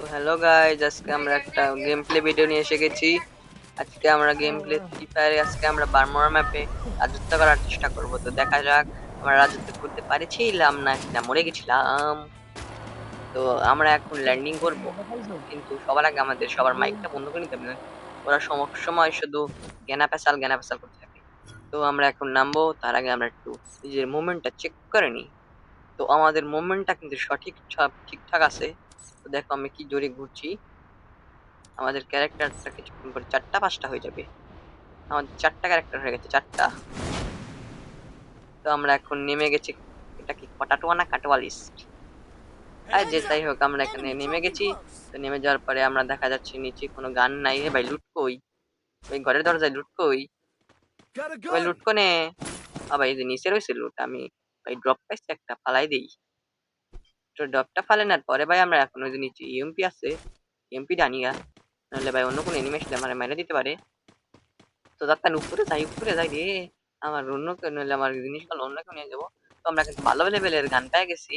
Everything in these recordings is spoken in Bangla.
তো হ্যালো গাইজ আজকে আমরা একটা গেম প্লে ভিডিও নিয়ে এসে গেছি। আজকে আমরা গেম প্লে ফ্রি ফায়ারে আজকে আমরা বারমোরা ম্যাপে রাজত্ব করার চেষ্টা করব। তো দেখা যাক, আমরা রাজত্ব করতে পারছিলাম না না মরে গেছিলাম। তো আমরা এখন ল্যান্ডিং করব। কিন্তু সবার আগে আমাদের সবার মাইকটা বন্ধ করে নিতে হবে ওরা সম- সময় শুধু জ্ঞানা পেশাল জ্ঞানা পেশাল করতে থাকে। তো আমরা এখন নামবো, তার আগে আমরা একটু নিজের মুভমেন্টটা চেক করে নিই। তো আমাদের মুভমেন্টটা কিন্তু সঠিক ঠিকঠাক আছে। দেখো আমি কি জোরে ঘুরছি। আমাদের ক্যারেক্টারটা কিছুক্ষণ পরে চারটা পাঁচটা হয়ে যাবে। আমাদের চারটা ক্যারেক্টার হয়ে গেছে চারটা। তো আমরা এখন নেমে গেছি এটা কি কটাটোয়া না কাটোয়া লিস্ট আর যে তাই হোক আমরা এখানে নেমে গেছি। তো নেমে যাওয়ার পরে আমরা দেখা যাচ্ছে নিচে কোনো গান নাই। হে ভাই লুট কই? ভাই ঘরের দরজায় লুট কই? Gotta ভাই go. লুট কোনে? আ এই যে নিচে রয়েছে লুট আমি ভাই ড্রপ পাইছি একটা ফালাই দেই। তো ড্রপটা ফালানোর পরে ভাই আমরা এখন ওই যে নিচে ইএমপি আছে ইএমপি ডানিয়া নাহলে ভাই অন্য কোনো এনিমেশন আমার মেরে দিতে পারে। তো তার উপরে যাই উপরে যাই রে। আমার অন্য কেউ নইলে আমার জিনিসগুলো অন্য কেউ নিয়ে যাব। তো আমরা কিন্তু ভালো লেভেলের গান পেয়ে গেছি।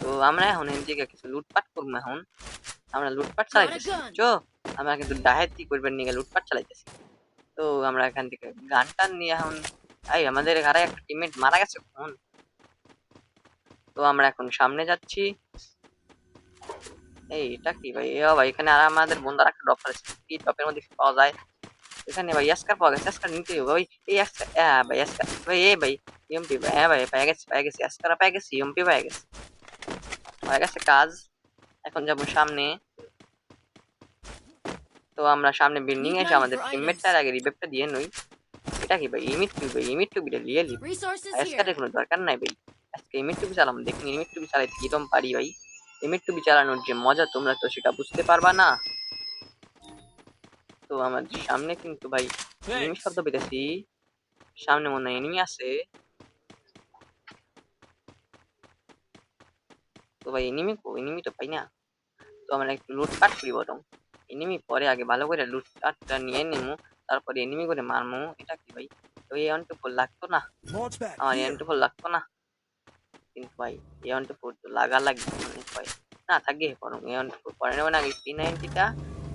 তো আমরা এখন এন থেকে কিছু লুটপাট করব এখন। আমরা লুটপাট চালাইতেছি চো আমরা কিন্তু ডাহাতি করবেন নিয়ে লুটপাট চালাইতেছি। তো আমরা এখান থেকে গান টান নিয়ে এখন এই আমাদের ঘরে একটা টিমমেট মারা গেছে কোন তো আমরা এখন সামনে যাচ্ছি। এই এটা কি ভাই? এ ভাই এখানে আর আমাদের বন্ধুরা একটা ড্রপ করেছে কি ড্রপের মধ্যে কি পাওয়া যায়। এখানে ভাই এসকার পাওয়া গেছে। এসকার নিতে হবে। ভাই এই এসকার হ্যাঁ ভাই এসকার ভাই এই ভাই ইএমপি ভাই। হ্যাঁ ভাই পেয়ে গেছে পেয়ে গেছে। এসকার পেয়ে গেছে ইএমপি পেয়ে গেছে। হয়ে গেছে কাজ। এখন যাব সামনে। তো আমরা সামনে বিল্ডিং এসে আমাদের টিমমেটটার আগে রিভেপটা দিয়ে নই। এটা কি ভাই? ইমিট টু ভাই ইমিট টু বিটা লিয়ে লি here. কোনো দরকার নাই ভাই। আজকে ইমিট টু চালাম দেখুন ইমিট টু চালাইতে কিরম পারি ভাই? ইমিট টু চালানোর যে মজা তোমরা তো সেটা বুঝতে পারবা না। তো আমাদের সামনে কিন্তু ভাই এনিমি শব্দ পেতেছি। সামনে মনে হয় এনিমি আছে। তো ভাই এনিমি কো? এনিমি তো পাই না। তো আমরা একটু লুটপাট করি বরং। এনিমি পরে আগে ভালো করে লুটপাটটা নিয়ে নিমু তারপরে এনিমি করে মারমু। এটা কি ভাই? তো এই টু ফোর লাগতো না? আমার. এন টু ফোর লাগতো না? কিন্তু ভাই এ ওয়ান ফোর তো লাগা লাগবে মনে হয় না থাকে বরং এ ফোর পরে নেবেন আগে পি নাইনটিটা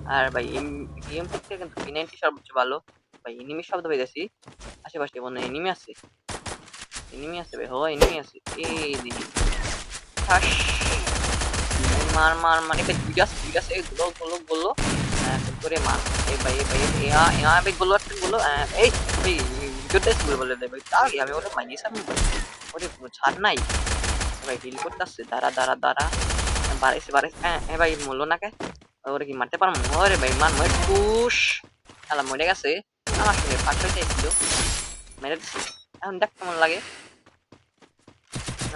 আর ভাই এম এম থেকে কিন্তু পি নাইনটি সর্বোচ্চ ভালো ভাই এনিমি শব্দ পেয়েছি আশেপাশে মনে এনিমি আছে এনিমি আছে ভাই হো এনিমি আছে এই দিদি মার মার এটা দুইটা আছে দুইটা আছে গুলো গুলো গুলো হ্যাঁ করে মার এই ভাই এই ভাই এই আ এই ভাই গুলো একটা গুলো এই ভাই ভিডিওটা স্কুল বলে ভাই তাও আমি ওটা মাইনিস আমি ওরে ছাড় নাই ভাই হিল করতে আসছে দাঁড়া দাঁড়া দাঁড়া। বাড়াইছে বাড়াইছে। হ্যাঁ হ্যাঁ ভাই, মরলো না কে? ওরে কি মারতে পারব? ওরে ভাই মান মই পুশ। আলা মরে গেছে। আমার সঙ্গে হয়ে চাইছিল মেরে দিচ্ছে এখন দেখ কেমন লাগে।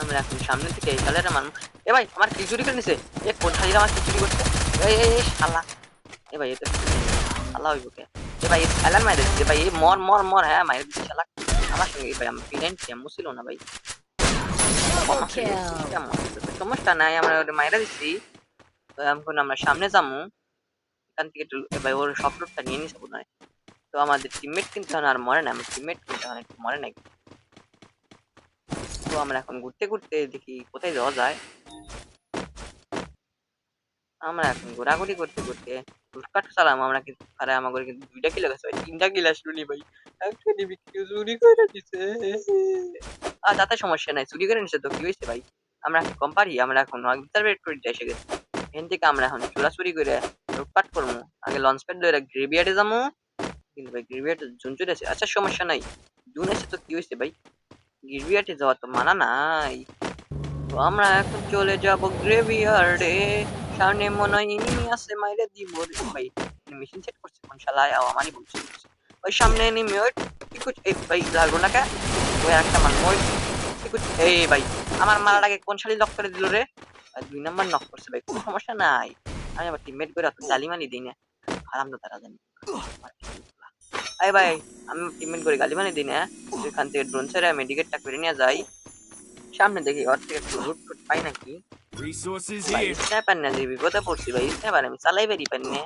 আমরা এখন সামনে থেকে এই শালের মান এ ভাই, আমার চুরি করে নিছে। এ, কোন আমার চুরি করছে? এই এই এ ভাই, এটা শালা হইব কে? এ ভাই শালার মাইরে দিচ্ছে। ভাই মর মর মর। হ্যাঁ মাইরে দিচ্ছে আমার সঙ্গে ভাই ছিল না ভাই। নাই আমরা মাইরা এখন আমরা সামনে যাব এখান থেকে একটু ভাই ওর লুটটা নিয়ে বোধ হয় তো আমাদের টিমমেট কিন্তু আর মরে না আমার টিমমেট কিন্তু মরে নাই তো আমরা এখন ঘুরতে ঘুরতে দেখি কোথায় যাওয়া যায় আমরা এখন ঘোরাঘুরি করতে করতে লুটপাট চালাম আমরা কিন্তু আরে আমাদের কিন্তু দুইটা কিলো গেছে ভাই তিনটা কিলো শুনি ভাই একটা চুরি করে দিছে আর তাতে সমস্যা নাই। চুরি করে নিছে তো, কি হয়েছে ভাই? আমরা এখন কম পারি, আমরা এখন এসে গেছি। এখান থেকে আমরা এখন চোরাচুরি করে লুটপাট করব। আগে লঞ্চ প্যাড ধরে গ্রেভিয়ার্ডে যাব। কিন্তু ভাই গ্রেভিয়ার্ডে জুন চলে আছে আচ্ছা সমস্যা নাই। জুন এসে তো কি হয়েছে ভাই? গ্রেভিয়ার্ডে যাওয়া তো মানা নাই। তো আমরা এখন চলে যাব গ্রেভিয়ার্ডে সামনে মনে হয় এনিমি আছে, মাইরে দিব ভাই মেশিন সেট করছে কোন শালায় আমারই বলছে। ওই সামনে এনিমি ওই কি কুছ এই ভাই লাগল না কা ওই একটা ওই এই ভাই আমার কোন শালি লক করে দিল রে? দুই নাম্বার নক করছে ভাই কোনো সমস্যা নাই। আমি আবার টিমমেট করে অত মানি দিই না। আরাম তো তারা জানি। এই ভাই আমি টিমমেট করে গালি মানি দিই না। এখান থেকে ড্রোন ছেড়ে মেডিকেটটা করে নিয়ে যাই। সামনে দেখি ওর থেকে একটু লুট পাই নাকি. স্ন্যাপার না যে বিপদে পড়ছি ভাই স্ন্যাপার আমি চালাই বেরি পারি না।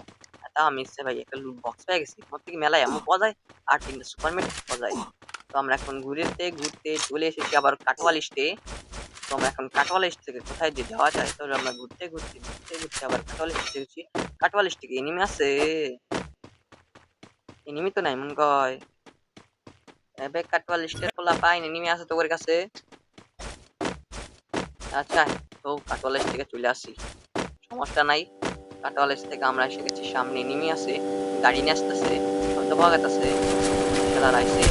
তাও আমি ভাই একটা লুট বক্স পেয়ে গেছি। মোট থেকে মেলায় পাওয়া যায় আর তিনটা সুপার মেট পাওয়া যায় তো আমরা এখন ঘুরেতে, ঘুরতে চলে এসেছি আবার কাটোয়া লিস্টে তো আমরা এখন কাটোয়ালা থেকে কোথায় যে যাওয়া যায়, তাহলে আমরা ঘুরতে ঘুরতে ঘুরতে ঘুরতে আবার কাটোয়ালা স্টেজে গেছি। কাটোয়ালা থেকে এনিমি আছে? এনিমি তো নাই, মন কয়। এবে কাটোয়াল স্টেজ খোলা পাই এনিমি আছে তোর কাছে? আচ্ছা তো কাটোয়াল থেকে চলে আসি। সমস্যা নাই। কাটোয়াল থেকে আমরা এসে গেছি, সামনে এনিমি আছে। গাড়ি নিয়ে আসতেছে, শব্দ পাওয়া গেছে খেলার আইসে।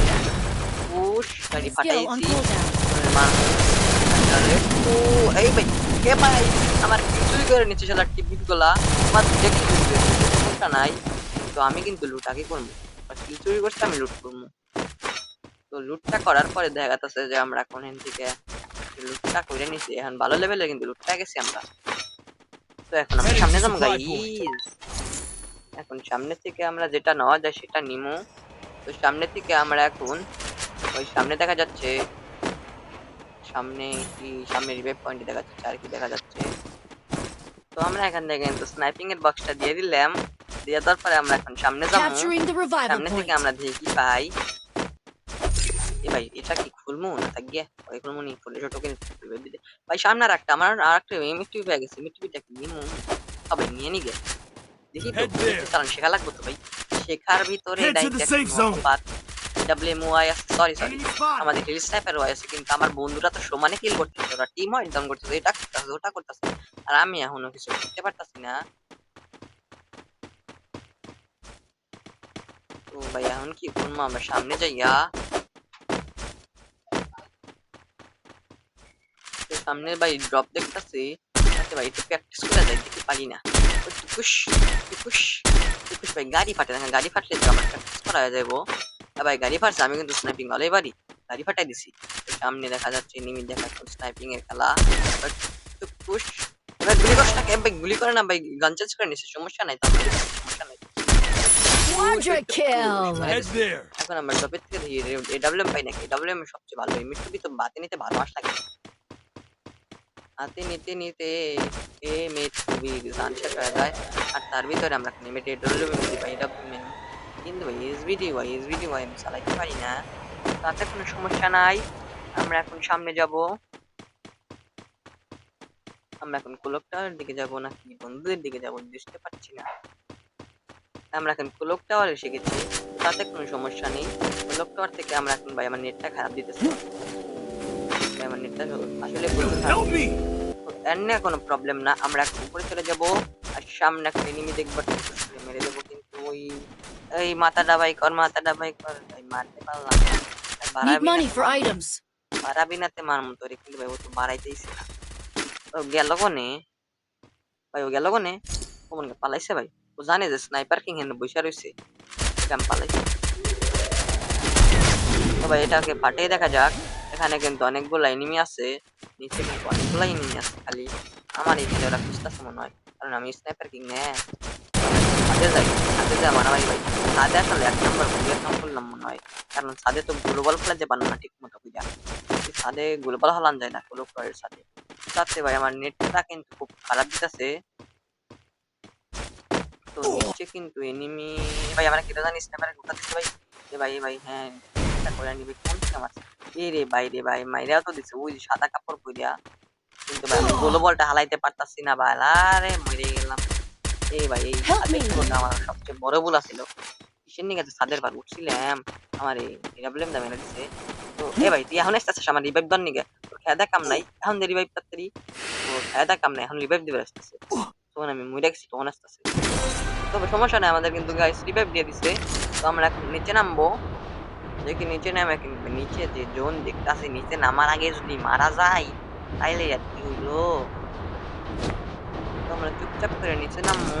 পুশ গাড়ি Skill on ও এই ভাই কে ভাই আমার কিছুই করে নিচ্ছে শালা টিপি গুলা আমার দেখি সমস্যা নাই তো আমি কিন্তু লুট আগে করব কিল চুরি করছে আমি লুট করব তো লুটটা করার পরে দেখা যাচ্ছে যে আমরা থেকে লুটটা করে নিছি এখন ভালো লেভেলে কিন্তু লুটটা গেছি আমরা তো এখন আমরা সামনে যাব গাইস এখন সামনে থেকে আমরা যেটা নেওয়া যায় সেটা নিমু তো সামনে থেকে আমরা এখন ওই সামনে দেখা যাচ্ছে। সামনে কি সামনে রিভাইভ পয়েন্ট দেখা যাচ্ছে আর কি দেখা যাচ্ছে। তো আমরা এখান থেকে কিন্তু স্নাইপিং এর বক্সটা দিয়ে দিলাম। দিয়ে দেওয়ার পরে আমরা এখন সামনে যাব। সামনে থেকে আমরা দেখি কি পাই। এ ভাই এটা কি খুলমু? না থাকিয়ে ওই খুলমু নি খুলে ছোট করে খুলবে দিতে। ভাই সামনে আর একটা আমার আর একটা এমএসটি পেয়ে গেছে। এমএসটিটা কি? নিমু। সবাই নিয়ে নি গে দেখি তো there. শেখা লাগবে তো ভাই। শেখার ভিতরে Head সরি সরি আমাদের হিল স্নাইপার কিন্তু আমার বন্ধুরা তো সমানে কিল করতেছে। ওরা টিম হয় ডাউন করতেছে। এটা করতেছে ওটা করতেছে। আর আমি এখনও কিছু করতে পারতাছি না। তো ভাই এখন কি করব? আমরা সামনে যাইয়া সামনে ভাই ড্রপ দেখতাছি। আচ্ছা ভাই একটু প্র্যাকটিস করে যাই দেখি পারি না। টুকুস টুকুস টুকুস ভাই গাড়ি ফাটে না। গাড়ি ফাটলে তো আমার প্র্যাকটিস করা যাব ভাই গাড়ি ফাটছে আমি কিন্তু স্নাইপিং ভালোই পারি। গাড়ি ফাটাই দিছি সামনে দেখা যাচ্ছে নিমি দেখা যাচ্ছে স্নাইপিং এর খেলা। এবার গুলি করছ না কেন ভাই? গুলি করে না ভাই? গান চেঞ্জ করে নিছে সমস্যা নাই সমস্যা. এখন আমরা টপের থেকে এডাব্লিউএম পাই নাকি? এডাব্লিউএম সবচেয়ে ভালো। এমনি টুপি তো বাতে নিতে ভালো মাস লাগে। হাতে নিতে নিতে এ মেট খুবই গান শেষ হয়ে যায়। আর তার ভিতরে আমরা নেমেটে এডাব্লিউএম পাই এডাব্লিউএম কিন্তু এসবিডি ওয়াই এসবিডি ওয়াই আমি চালাইতে পারি না। তাতে কোনো সমস্যা নাই। আমরা এখন সামনে যাব। আমরা এখন কোলকটার দিকে যাব নাকি বন্ধুদের দিকে যাব বুঝতে পারছি না। আমরা এখন কোলক টাওয়ার এসে গেছি তাতে কোনো সমস্যা নেই। কোলক টাওয়ার থেকে আমরা এখন ভাই আমার নেটটা খারাপ দিতেছে। ভাই, আমার নেটটা আসলে নিয়ে কোনো প্রবলেম না। আমরা এখন উপরে চলে যাব আর সামনে একটা এনিমি দেখব টুকুস করে মেরে দেবো কিন্তু ওই এই মাথা ডাবাই কর মাথা ডাবাই কর। ভাই মারতে পারলাম না। Need money for items. বাড়াবি নাতে মার মতো রে কিন্তু ভাই ও তো বাড়াইতেইছে না। ও গেল কোনে? ভাই ও গেল কোনে? কোন পালাইছে ভাই। ও জানে যে স্নাইপার কিং হেন বসে রইছে। কেম পালাইছে। তো ভাই এটাকে ফাটিয়ে দেখা যাক। এখানে কিন্তু অনেকগুলো এনিমি আছে। নিচে কিন্তু অনেকগুলো এনিমি আছে খালি। আমার এই ভিডিওটা খুঁজতেছে মনে হয়। কারণ আমি স্নাইপার কিং নে হাতে যাই। হাতে যা মারামারি ভাই সাদে আসলে এক নম্বর ভুলের কাম করলাম মনে হয়। কারণ সাদে তো গ্লোবাল খেলা যে পারল না ঠিক মতো বুঝা সাদে গ্লোবাল হলান যায় না কোনো প্রয়ের সাথে তাতে ভাই আমার নেটটা কিন্তু খুব খারাপ দিতেছে। তো নিচে কিন্তু এনিমি ভাই আমরা কেটে জানি স্ন্যাপারে কোথা দিচ্ছে ভাই। এ ভাই ভাই হ্যাঁ এটা করে নিবি কোন আমার এ রে ভাই রে ভাই মাইরাও তো দিচ্ছে ওই সাদা কাপড় পরিয়া কিন্তু ভাই গোলো বলটা হালাইতে পারতাছি না ভাই। আরে মরে গেলাম। এই ভাই এই আমার সবচেয়ে বড় ভুল ছিল কিসের নিয়ে গেছে সাদের বার উঠছিলাম আমার এই প্রবলেম দামে দিছে। তো এ ভাই তুই এখন আসতেছিস আমার রিভাইভ দন নিগে? তোর খেদা কাম নাই। এখন দে রিভাইভ তাড়াতাড়ি তো খেদা কাম নাই। এখন রিভাইভ দিবে আসতেছে। তখন আমি মরে গেছি তখন আসতেছে। তবে সমস্যা নাই আমাদের কিন্তু গাইস রিভাইভ দিয়ে দিছে। তো আমরা এখন নিচে নামবো। দেখি নিচে নামে কিন্তু নিচে যে জোন দেখতাছি নিচে নামার আগে যদি মারা যায় তাইলে আর কি হইল? আমরা চুপচাপ করে নিচে নামবো।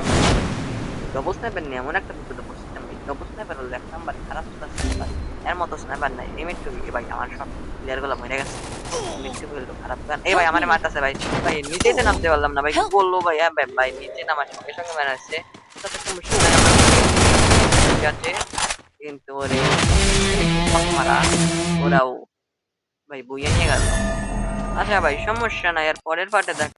ডবল স্নাইপার নিয়ে এমন একটা বিপদে পড়ছিলাম ভাই ডবল স্নাইপার হলো এক নাম্বার খারাপ এর মতো স্নাইপার নাই। এমএট টু ভাই আমার সব প্লেয়ারগুলো মরে গেছে। হলো খারাপ গান এই ভাই আমারে ভাই। ভাই নামতে পারলাম না ভাই। কি বলল ভাই? হ্যাঁ ভাই ভাই, নিচে নামার সঙ্গে সঙ্গে তাতে সমস্যা ঠিক আছে, কিন্তু ওরে মারা। ওরাও, ভাই, বইয়া নিয়ে গেল। আচ্ছা ভাই, সমস্যা নাই। আর পরের পার্টে দেখ